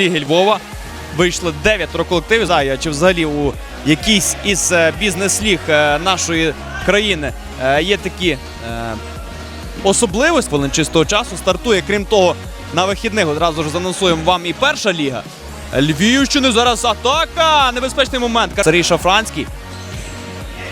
бізнес-ліги Львова. Вийшли дев'ятеро колективів. Знаю, чи взагалі у якійсь із е, бізнес-ліг е, нашої країни е, є такі особливості. Хвилин чистого часу стартує. Крім того, на вихідних одразу ж занонсуємо вам і перша ліга. Львівщини зараз атака. Небезпечний момент. Сергій Шафранський.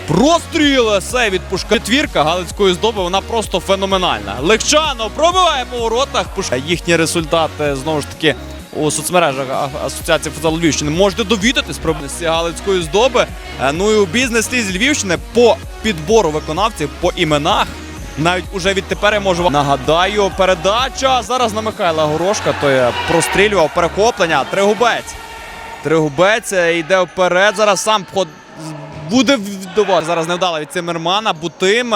Простріл сейв від Пушка. Четвірка Галицької здоби, вона просто феноменальна. Легчанов пробиває по воротах. Пушка. Їхні результати знову ж таки у соцмережах Асоціації футзалу Львівщини. Можете довідатись про Галицької здоби. Е, Ну і у бізнес-лізі Львівщини по підбору виконавців, по іменах. Навіть уже відтепер я можу вам нагадаю, передача зараз на Михайла Горошка. Той е, прострілював перехоплення. Тригубець. Тригубець е, йде вперед. Зараз сам вход буде вдавати. Зараз невдало від Цимермана. Бутим.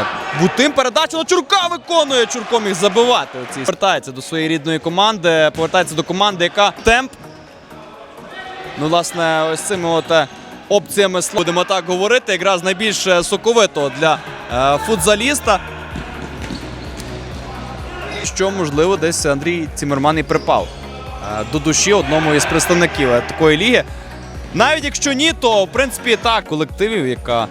Е, Бутим передачу на Чурка виконує. Чурко міг забивати. Оці. Повертається до своєї рідної команди. Повертається до команди, яка темп. Ну, власне, ось цими от е, опціями будемо так говорити. Якраз найбільш е, соковито для футзаліста. Що, можливо, десь Андрій Цімерман і припав до душі одному із представників такої ліги. Навіть якщо ні, то в принципі так колективів, яка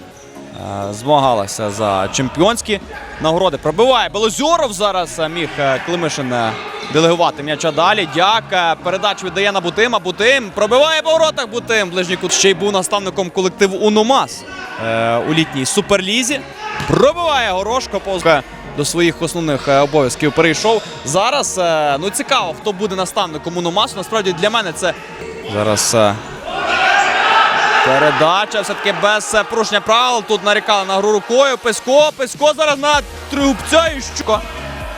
змагалася за чемпіонські нагороди. Пробиває Белозьоров зараз е, міг е, Климишин е, делегувати м'яча далі. Дяк е, передачу віддає на Бутима. Бутим пробиває по воротах Бутим. Ближній кут ще й був наставником колективу Уномас е, у літній суперлізі. Пробиває Горошко повз до своїх основних е, обов'язків перейшов. Зараз е, ну цікаво, хто буде наставником Уномасу. Насправді для мене це зараз. Передача все-таки без е, порушення правил. Тут нарікали на гру рукою. Песько, Песько зараз на трубця і що?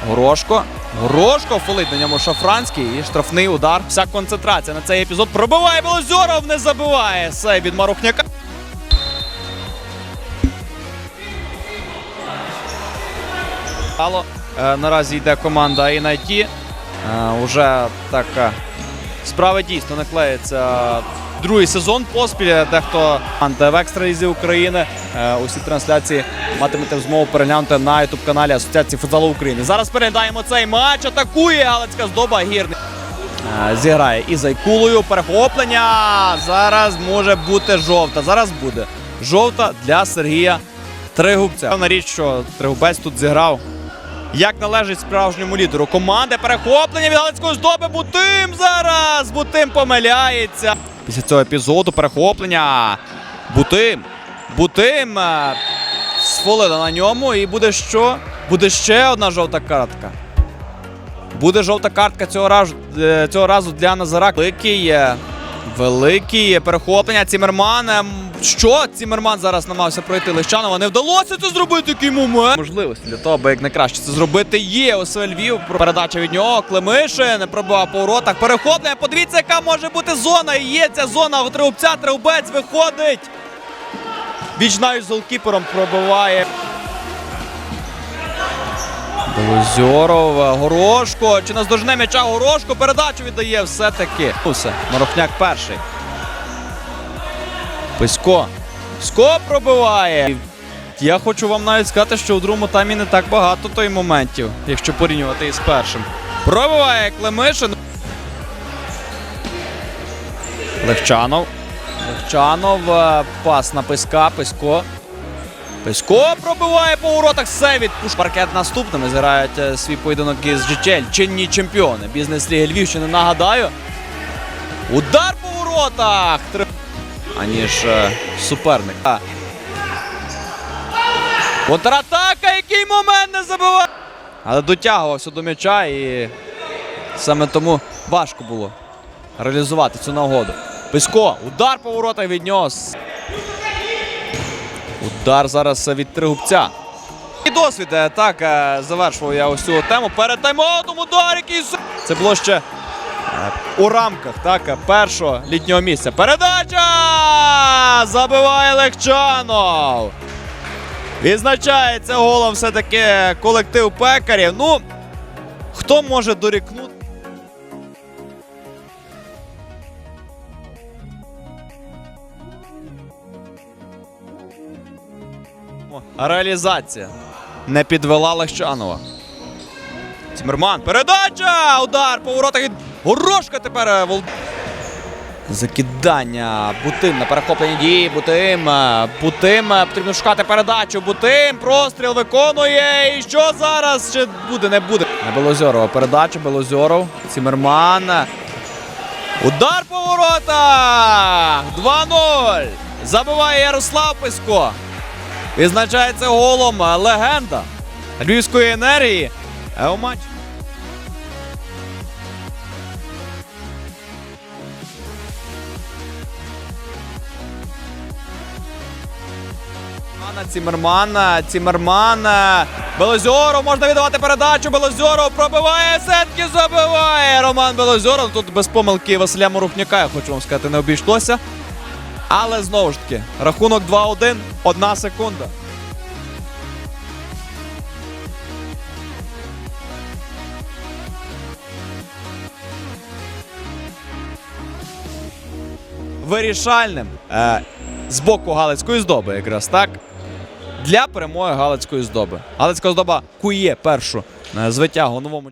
Горошко. Горошко фолить на ньому Шафранський і штрафний удар. Вся концентрація на цей епізод пробиває Белозьоров, не забиває. Сейв від Марухняка. Е, наразі йде команда INIT. Е, уже так е, справа дійсно не клеїться. Другий сезон поспіль. Дехто команда в екстралізі України. Е, усі трансляції матимете змогу переглянути на ютуб каналі Асоціації футзалу України. Зараз переглядаємо цей матч. Атакує Галицька здоба гірник. Е, Зіграє і Зайкулою. Перехоплення. Зараз може бути жовта. Зараз буде жовта для Сергія Тригубця. Певна річ, що Тригубець тут зіграв. Як належить справжньому лідеру команди. Перехоплення від Галицької здоби. Бутим зараз. Бутим помиляється. Після цього епізоду перехоплення. Бутим. Бутим. е, на ньому. І буде що? Буде ще одна жовта картка. Буде жовта картка цього разу, е, цього разу для Назара. Великий, великий перехоплення. Цімерман. ем, Що? Цімерман зараз намагався пройти Лещанова. Не вдалося це зробити такий момент. Можливості для того, аби як найкраще це зробити. Є ОСВ Львів. Передача від нього. Климишин пробивав по воротах. Перехоплення. Подивіться, яка може бути зона. І є ця зона. У Тригубця Тригубець виходить. Віч навіть з голкіпером пробиває. Белозьоров, е, Горошко. Чи наздожне м'яча Горошко? Передачу віддає все-таки. Усе. Марохняк перший. Писько. Писько пробиває. Я хочу вам навіть сказати, що у другому таймі не так багато той моментів, якщо порівнювати із першим. Пробиває Климишин. Легчанов. Легчанов. е, Пас на Писька. Писько. Писько пробиває по воротах Севіт. Пуш паркет наступними зіграють е, свій поєдинок із GTL. Чинні чемпіони. Бізнес-ліги Львівщини. Нагадаю. Удар по воротах. Аніж е, суперник. Контратака, який момент не забиває. Але дотягувався до м'яча і саме тому важко було реалізувати цю нагоду. Писько. Удар по воротах від. Удар зараз від Тригубця. І досвід е, так е, завершував я ось цю тему. Перед тайм-аутом удар, який це було ще е, у рамках так, першого літнього місця. Передача! Забиває Легчанов. Відзначається голом все-таки колектив пекарів. Ну, хто може дорікнути? Реалізація не підвела Лещанова. Тімерман. Передача! Удар по воротах Горошка тепер е, Закидання. Бутим на перехопленні дії. Бутим. е, Бутим. е, Потрібно шукати передачу. Бутим. Простріл виконує. І що зараз? Чи буде, не буде? На Белозьорова передача. Белозьоров. Цімерман. Удар по воротах! 2-0. Забиває Ярослав Писько. Відзначається голом е, легенда Львівської енергії. Е, У матчі. Цімермана, Цімерман, Цімерман, Белозьоров, можна віддавати передачу, Белозьоров пробиває, сетки забиває Роман Белозьоров. Тут без помилки Василя Морухняка, я хочу вам сказати, не обійшлося. Але знову ж таки, рахунок 2-1, одна секунда. Вирішальним е, з боку Галицької здоби, якраз так. Для перемоги Галицької здоби. Галицька здоба кує першу е, звитягу новому.